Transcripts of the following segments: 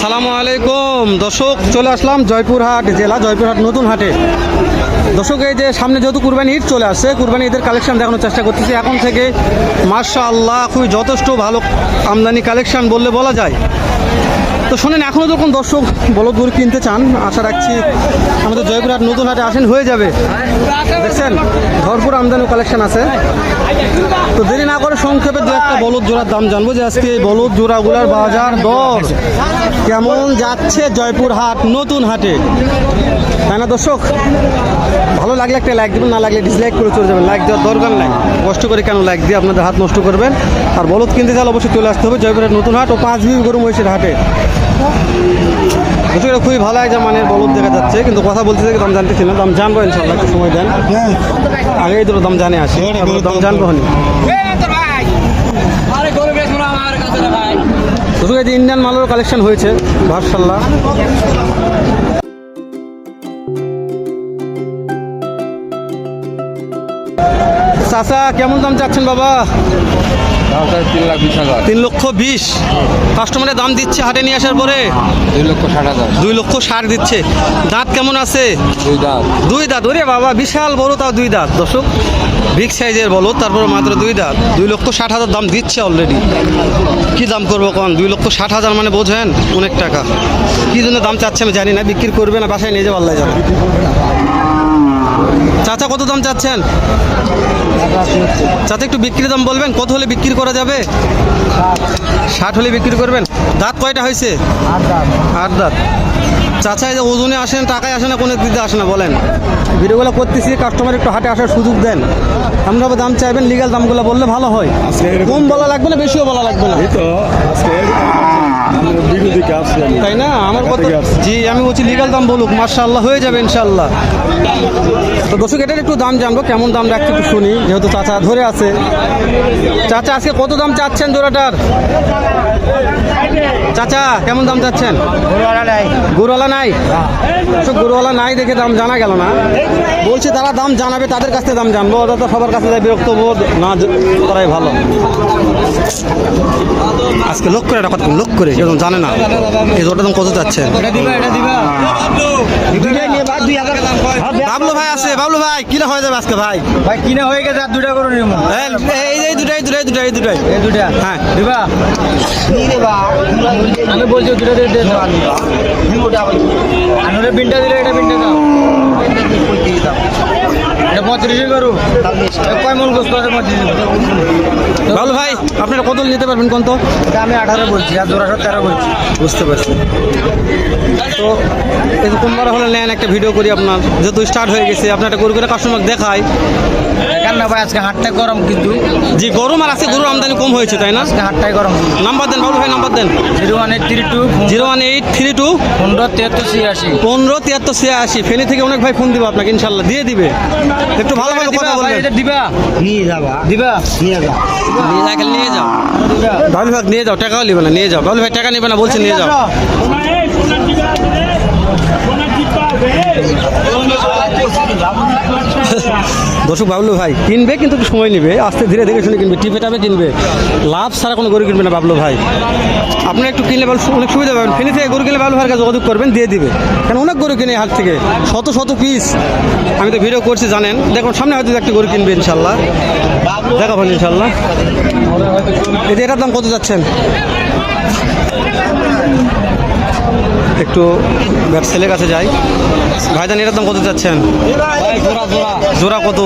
সালামু আলাইকুম। দর্শক, চলে আসলাম জয়পুরহাট জেলা, জয়পুরহাট নতুন হাটে। দর্শক, এই যে সামনে যেহেতু কুরবানি ঈদ চলে আসছে, কুরবানি ঈদের কালেকশন দেখানোর চেষ্টা করতেছি। এখন থেকে মার্শা আল্লাহ খুবই যথেষ্ট ভালো আমদানি কালেকশন বললে বলা যায়। তো শোনেন এখনও যখন দর্শক বলদ গরু কিনতে চান, আশা রাখছি আমাদের জয়পুরহাট নতুন হাটে আসেন, হয়ে যাবে। দেখছেন, ভরপুর আমদানি কালেকশন আছে। তো দেরি না করে সংক্ষেপে দু একটা বলদ জোড়ার দাম জানব যে আজকে এই বলদ জোড়াগুলার বাজার দর কেমন যাচ্ছে জয়পুর হাট নতুন হাটে তাই না দর্শক? ভালো লাগলে একটা লাইক দেবেন না লাগলে ডিসলাইক করে চলে যাবেন। লাইক দেওয়ার দরকার নাই। কষ্ট করে কেন লাইক দিয়ে আপনাদের হাত নষ্ট করবেন? আর বলদ কিনতে চাইলে অবশ্যই চলে আসতে হবে জয়পুরহাট নতুন হাট ও পাঁচ বিবি গরু মহিষের হাটে। এটা খুবই ভালো একটা মানের বলদ দেখা যাচ্ছে কিন্তু কথা বলতে থেকে দাম জানতেছি না দাম জানব ইনশাল্লাহ একটু সময় দেন। আগে এই দুটো দাম জানে আসি। দাম জানব হনি। দর্শক এই যে ইন্ডিয়ান মালের কালেকশন হয়েছে মার্শাল্লাহ চাচা কেমন দাম চাচ্ছেন বাবা? তিন লাখ বিশ হাজার। তিন লক্ষ বিশ। কাস্টমারের দাম দিচ্ছে হাটে নিয়ে আসার পরে? দুই লক্ষ ষাট হাজার। দুই লক্ষ ষাট দিচ্ছে। দাঁত কেমন আছে? দুই দাঁত। দুই দাঁত। ওরে বাবা বিশাল বড় তাও দুই দাঁত। দর্শক বিগ সাইজের বলো তারপরে মাত্র দুই দাঁত। দুই লক্ষ ষাট হাজার দাম দিচ্ছে অলরেডি কি দাম করব কোন? দুই লক্ষ ষাট হাজার মানে বোঝেন অনেক টাকা। কি জন্য দাম চাচ্ছে আমি জানি না বিক্রি করবে না বাসায় নিয়ে যাব আল্লাহ যাবে চাচা কত দাম চাচ্ছেন? চাচা একটু বিক্রি দাম বলবেন কত হলে বিক্রি করা যাবে? ষাট হলে বিক্রি করবেন। দাঁত কয়টা হয়েছে? আট দাঁত। চাচা এই যে ওজনে আসেন টাকায় আসে না কোনো দিতে আসে না বলেন। ভিডিওগুলো করতেছি কাস্টমার একটু হাটে আসার সুযোগ দেন। আমরা দাম চাইবেন লিগাল দামগুলো বললে ভালো হয়। কম বলা লাগবে না বেশিও বলা লাগবে না। তো আসছি তাই না? আমার কথা থেকে জি আমি বলছি লিগাল দাম বলুক মার্শাল্লাহ হয়ে যাবে ইনশাল্লাহ তো দর্শক এটার একটু দাম জানব কেমন দাম রাখছে একটু শুনি যেহেতু চাচা ধরে আছে। চাচা আজকে কত দাম চাচ্ছেন জোড়াটার? চাচা, কেমন দাম চাচ্ছেন? গুড়ওয়ালা নাই? গুড়ওয়ালা নাই দেখে দাম জানা গেল না। বলছে তারা দাম জানাবে, তাদের কাছে দাম জানব। ওরা তো সবার কাছে বিরক্ত বোধ না করাই ভালো। আজকে লোক করে কথা লোক করে কেউ জানে না। এই জোরটা দাম কত চাচ্ছে বাবলু ভাই আছে বাবলু ভাই কিনা হয়ে যাবে আজকে ভাই? ভাই কিনা হয়ে গেছে আর দুটা করে নিব এই এই- দুটাই দুটাই দুটাই এই দুটাই এই দুটা হ্যাঁ। দিবা? আমি বলছি দুটা দাও। আনুরে বিনটা দিলে এটা বিনটা দাও। পঁয়ত্রিশে করু কয় গোস্ত আছে পঁয়ত্রিশে বাবলু ভাই আপনারা কত নিতে পারবেন কোন তো? আমি আঠারো বলছি আর জোড়া সব তেরো বলছি। বুঝতে পারছি। তো এই কোনবার হলে নেন একটা ভিডিও করি আপনার। যেহেতু স্টার্ট হয়ে গেছে আপনার একটা গরু করে কাস্টমার দেখায় না ভাই আজকে হাটটা গরম কিন্তু। যে গরম আর আছে গরুর আমদানি কম হয়েছে তাই না? আজকে হাটটাই গরম। নাম্বার দেন বাবলু ভাই নাম্বার দেন। Zero one eight three two zero one eight three two পনেরো তিয়াত্তর ছিয়াশি। পনেরো তিয়াত্তর ছিয়াশি। ফেনি থেকে অনেক ভাই ফোন দিব আপনাকে ইনশাল্লাহ দিয়ে দিবে। একটু ভালো ভালো কথা বলবেন এটা দিবা। নিয়ে যাবা। দিবা। নিয়ে যাও নিয়ে যাকে নিয়ে যাও। দিবা। ভাগ নিয়ে যাও। টাকাও নিবে না নিয়ে যাও। বাবলু ভাই টাকা নিবে না বলছে নিয়ে যাও। দর্শক বাবলু ভাই, কিনবে কিন্তু সময় নেবে। আস্তে ধীরে ধীরে শুনে কিনবে, টিপে টাপে কিনবে। লাভ ছাড়া কোনো গরু কিনবে না বাবলু ভাই। আপনি একটু কিনলে অনেক সুবিধা পাবেন। ফেনি থেকে গরু কিনলে বাবলু ভাইয়ের কাছে যোগাযোগ করবেন, দিয়ে দিবে। কারণ অনেক গরু কিনে হাট থেকে, শত শত পিস আমি তো ভিডিও করছি, জানেন। দেখুন, সামনে হয়তো একটা গরু কিনবে ইনশাল্লাহ। দেখা দেখাবেন ইনশাল্লাহ। এটার দাম কত যাচ্ছেন? একটু ব্যাট ছেলের কাছে যাই। ভাইজান এটার দাম কত যাচ্ছেন জোড়া কত?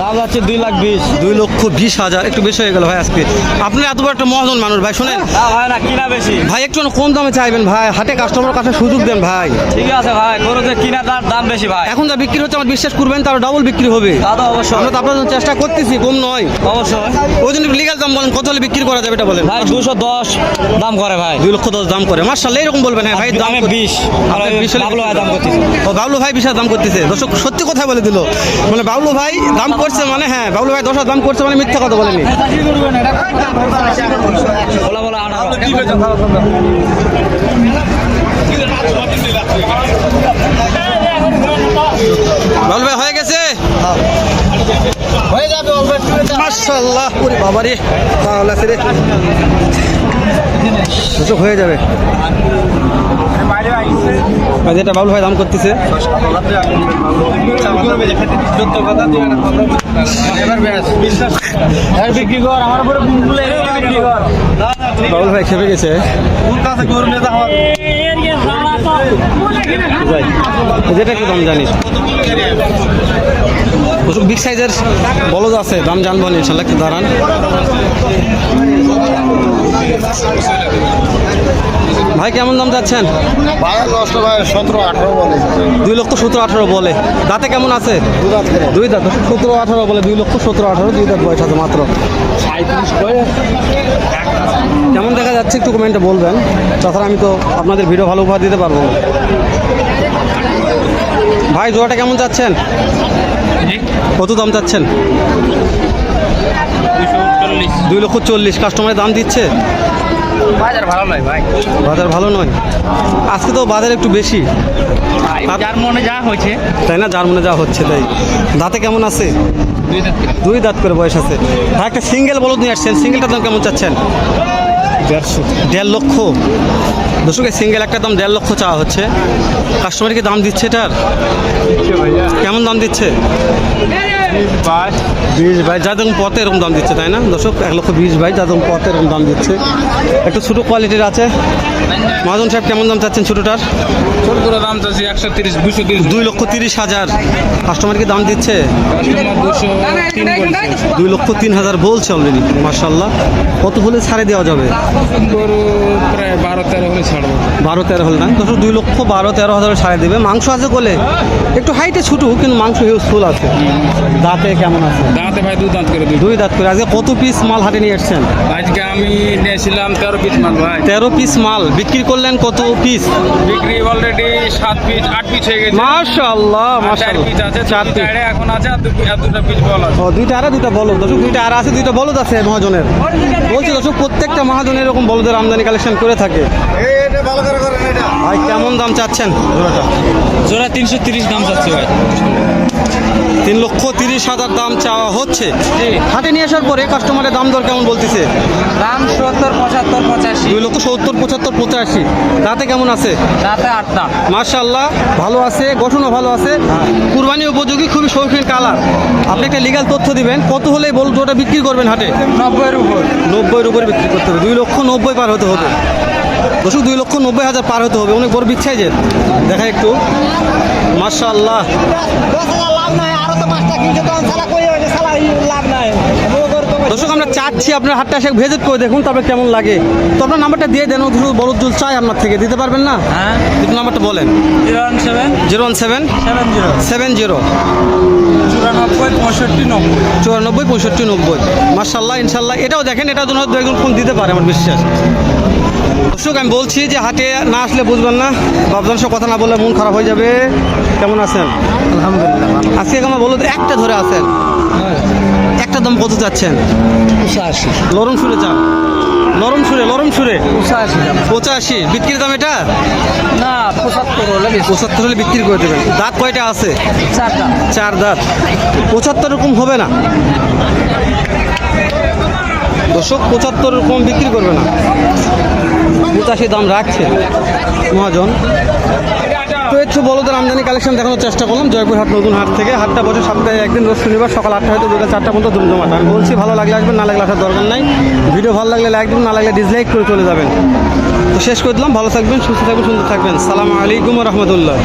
দাম যাচ্ছে দুই লাখ বিশ। দুই লক্ষ বিশ হাজার। একটু বেশি হয়ে গেল ভাই আজকে। আপনি এত বড় একটা মহাজন মানুষ ভাই শোনেন? ভাই কিনা বেশি। ভাই একটু কম দামে চাইবেন ভাই। হাটে কাস্টমার কাছে সুযোগ দেন ভাই। ঠিক আছে ভাই গরু যে কিনা তার দাম বেশি ভাই। এখন যা বিক্রি হচ্ছে আমার বিশ্বাস করবেন তার ডাবল বিক্রি হবে। তো অবশ্যই। আমরা তো আপনার জন্য চেষ্টা করতেছি কম নয়। অবশ্যই। ওই জন্য লিগাল দাম বলেন কত হলে বিক্রি করা যাবে এটা বলেন। ভাই দুশো দশ দাম করে ভাই। দুই লক্ষ দশ দাম করে। মার্শাল্লাহ এরকম বলবেন হ্যাঁ। ভাই দাম বিশ। আপনি আর ওই 20 হলে বাবলু ভাই দাম করতেছে। ও বাবলু ভাই বিশাল দাম করতেছে। দর্শক সত্যি কথা বলে দিল। মানে বাবলু ভাই দাম করছে মানে হ্যাঁ বাবলু ভাই দশ দাম করছে মানে মিথ্যা কথা বলেনি। বলা বলা বাবলু ভাই হয়ে গেছে? হয়ে। যাবে অল্প একটু মার্শাল্লাহ ওরে রে তাহলে দর্শক হয়ে যাবে। আর যেটা বাবুল ভাই দাম করতেছে। বাবুল ভাই খেপে গেছে। যেটা কি দাম জানিস? দর্শক বিগ সাইজের বলদ আছে দাম জানব ইনশাল্লাহ একটু দাঁড়ান। ভাই কেমন দাম যাচ্ছেন? দুই লক্ষ সতেরো আঠারো বলে। দাঁতে কেমন আছে? দুই দাঁত। সতেরো আঠারো বলে দুই লক্ষ সতেরো আঠারো দুই দাঁত বয়স আছে মাত্র। কেমন দেখা যাচ্ছে? একটু কমেন্টে বলবেন। তাছাড়া আমি তো আপনাদের ভিডিও ভালো উপহার দিতে পারব। ভাই জোড়াটা কেমন যাচ্ছেন? কত দাম দুই লক্ষ চল্লিশ। কাস্টমারের দাম দিচ্ছে? বাজার ভালো নয় ভাই। বাজার ভালো নয়? আজকে তো বাজার একটু বেশি। যার মনে যা হয়েছে। তাই না? যার মনে যা হচ্ছে তাই। দাঁতে কেমন আছে? দুই দাঁত করে। বয়স আছে। আর একটা সিঙ্গেল বলদ নিয়ে আসছেন। সিঙ্গেলটার দাম কেমন চাচ্ছেন? দেড়শো। দেড় লক্ষ। দর্শকের সিঙ্গেল একটা দাম দেড় লক্ষ চাওয়া হচ্ছে। কাস্টমার কি দাম দিচ্ছে এটার? কেমন দাম দিচ্ছে? বিশ ভাই যা দেখুন পথে এরকম দাম দিচ্ছে তাই না? দর্শক এক লক্ষ বিশ ভাই যা দেখুন পথে এরকম দাম দিচ্ছে। একটু ছোটো কোয়ালিটির আছে। মহাজন সাহেব কেমন দাম চাচ্ছেন ছোটোটার? ছোট দাম চাচ্ছি একশো তিরিশ দুশো তিরিশ। দুই লক্ষ তিরিশ হাজার। কাস্টমার কি দাম দিচ্ছে? দুই লক্ষ তিন হাজার বলছে অলরেডি মার্শাল্লাহ কত হলে ছাড়ে দেওয়া যাবে? প্রায় বারো তেরো হলে ছাড়বো। বারো তেরো হলে না? দশ দুই লক্ষ বারো তেরো হাজার ছাড়ে দেবে। মাংস আছে বলে একটু হাইটে ছোটো কিন্তু মাংস হিউজফুল আছে। দাঁতে কেমন আছে? দাঁতে ভাই দু দাঁত করে দুই দুই দাঁত করে। আজকে কত পিস মাল হাটে নিয়ে এসছেন? আজকে আমি নিয়েছিলাম তেরো পিস মাল ভাই। তেরো পিস মাল। বিক্রি করলেন কত পিস বিক্রি অলরেডি সাত পিস আট পিস হয়ে গেছে। মাশাল্লাহ আর চার পিস আছে চার পিস এখন আছে আর দু- আর দুটো পিস বল আছে। ও দুইটা আর দুইটা বলদ। দর্শক দুইটা আর আছে দুইটা বলদ আছে মহাজনের। বলছি দর্শক প্রত্যেকটা মহাজনের এরকম বলদের আমদানি কালেকশন করে থাকে। এটা ভালো করে করেন এটা। ভাই কেমন দাম চাচ্ছেন? জোড়াটা। জোড়া তিনশো তিরিশ দাম চাচ্ছে ভাই। তিন লক্ষ তিরিশ হাজার দাম চাওয়া হচ্ছে। হাটে নিয়ে আসার পরে কাস্টমারের দাম দর কেমন বলতেছে? দাম সত্তর পঁচাত্তর পঁচাশি। দুই লক্ষ সত্তর পঁচাত্তর পঁচাশি। তাতে কেমন আছে? রাতে আট দাম মার্শাল্লাহ ভালো আছে গঠনও ভালো আছে। কুরবানি উপযোগী খুবই শৌখিন কালার। আপনি একটা লিগাল তথ্য দিবেন কত হলে বল ওটা বিক্রি করবেন হাটে? নব্বইয়ের উপর। নব্বইয়ের উপরে বিক্রি করতে হবে দুই লক্ষ নব্বই পার হতে হবে। দর্শক দুই লক্ষ নব্বই হাজার পার হতে হবে। অনেক বড় বিগ যে দেখা একটু। মার্শাল্লাহ দর্শক আমরা চাচ্ছি আপনার হাতটা এসে ভিজিট করে দেখুন তবে কেমন লাগে। তো আপনার নাম্বারটা দিয়ে দেন ধরু বলদ জুল চাই আপনার থেকে। দিতে পারবেন না? হ্যাঁ। একটু নাম্বারটা বলেন। Zero one seven. Zero one seven. Seven zero. Seven zero. চুরানব্বই পঁয়ষট্টি নব্বই। চুরানব্বই পঁয়ষট্টি নব্বই। মার্শাল্লাহ ইনশাল্লাহ এটাও দেখেন এটার জন্য হয়তো দু একজন ফোন দিতে পারে আমার বিশ্বাস। দর্শক আমি বলছি যে হাটে না আসলে বুঝবেন না। বাবজান সব কথা না বললে মন খারাপ হয়ে যাবে। কেমন আছেন? আলহামদুলিল্লাহ আজকে আমার বলো একটা ধরে আছেন। একটা দাম কত চাচ্ছেন? পঁচাশি। নরম সুরে চান। নরম সুরে নরম সুরে। পঁচাশি পঁচাশি। বিক্রির দাম এটা? না পঁচাত্তর হলে পঁচাত্তর হলে বিক্রি করে দেবেন। দাঁত কয়টা আছে? চারটা চার দাঁত। পঁচাত্তর রকম হবে না? দর্শক পঁচাত্তর রকম বিক্রি করবে না। পঁচাশি দাম রাখছে মহাজন। তো একটু বলদের আমদানি কালেকশন দেখানোর চেষ্টা করলাম জয়পুর হাট নতুন হাট থেকে। হাটটা বছর সপ্তাহে একদিন রোজ শনিবার সকাল আটটা হয়তো বিকাল চারটা পর্যন্ত জমজমাট আমি বলছি, ভালো লাগলে আসবেন, না লাগলে আসার দরকার নাই। ভিডিও ভালো লাগলে লাইক দিন না লাগলে ডিসলাইক করে চলে যাবেন। তো শেষ করে দিলাম, ভালো থাকবেন, সুস্থ থাকবেন, সুন্দর থাকবেন। সালাম আলাইকুম রহমতুল্লাহ।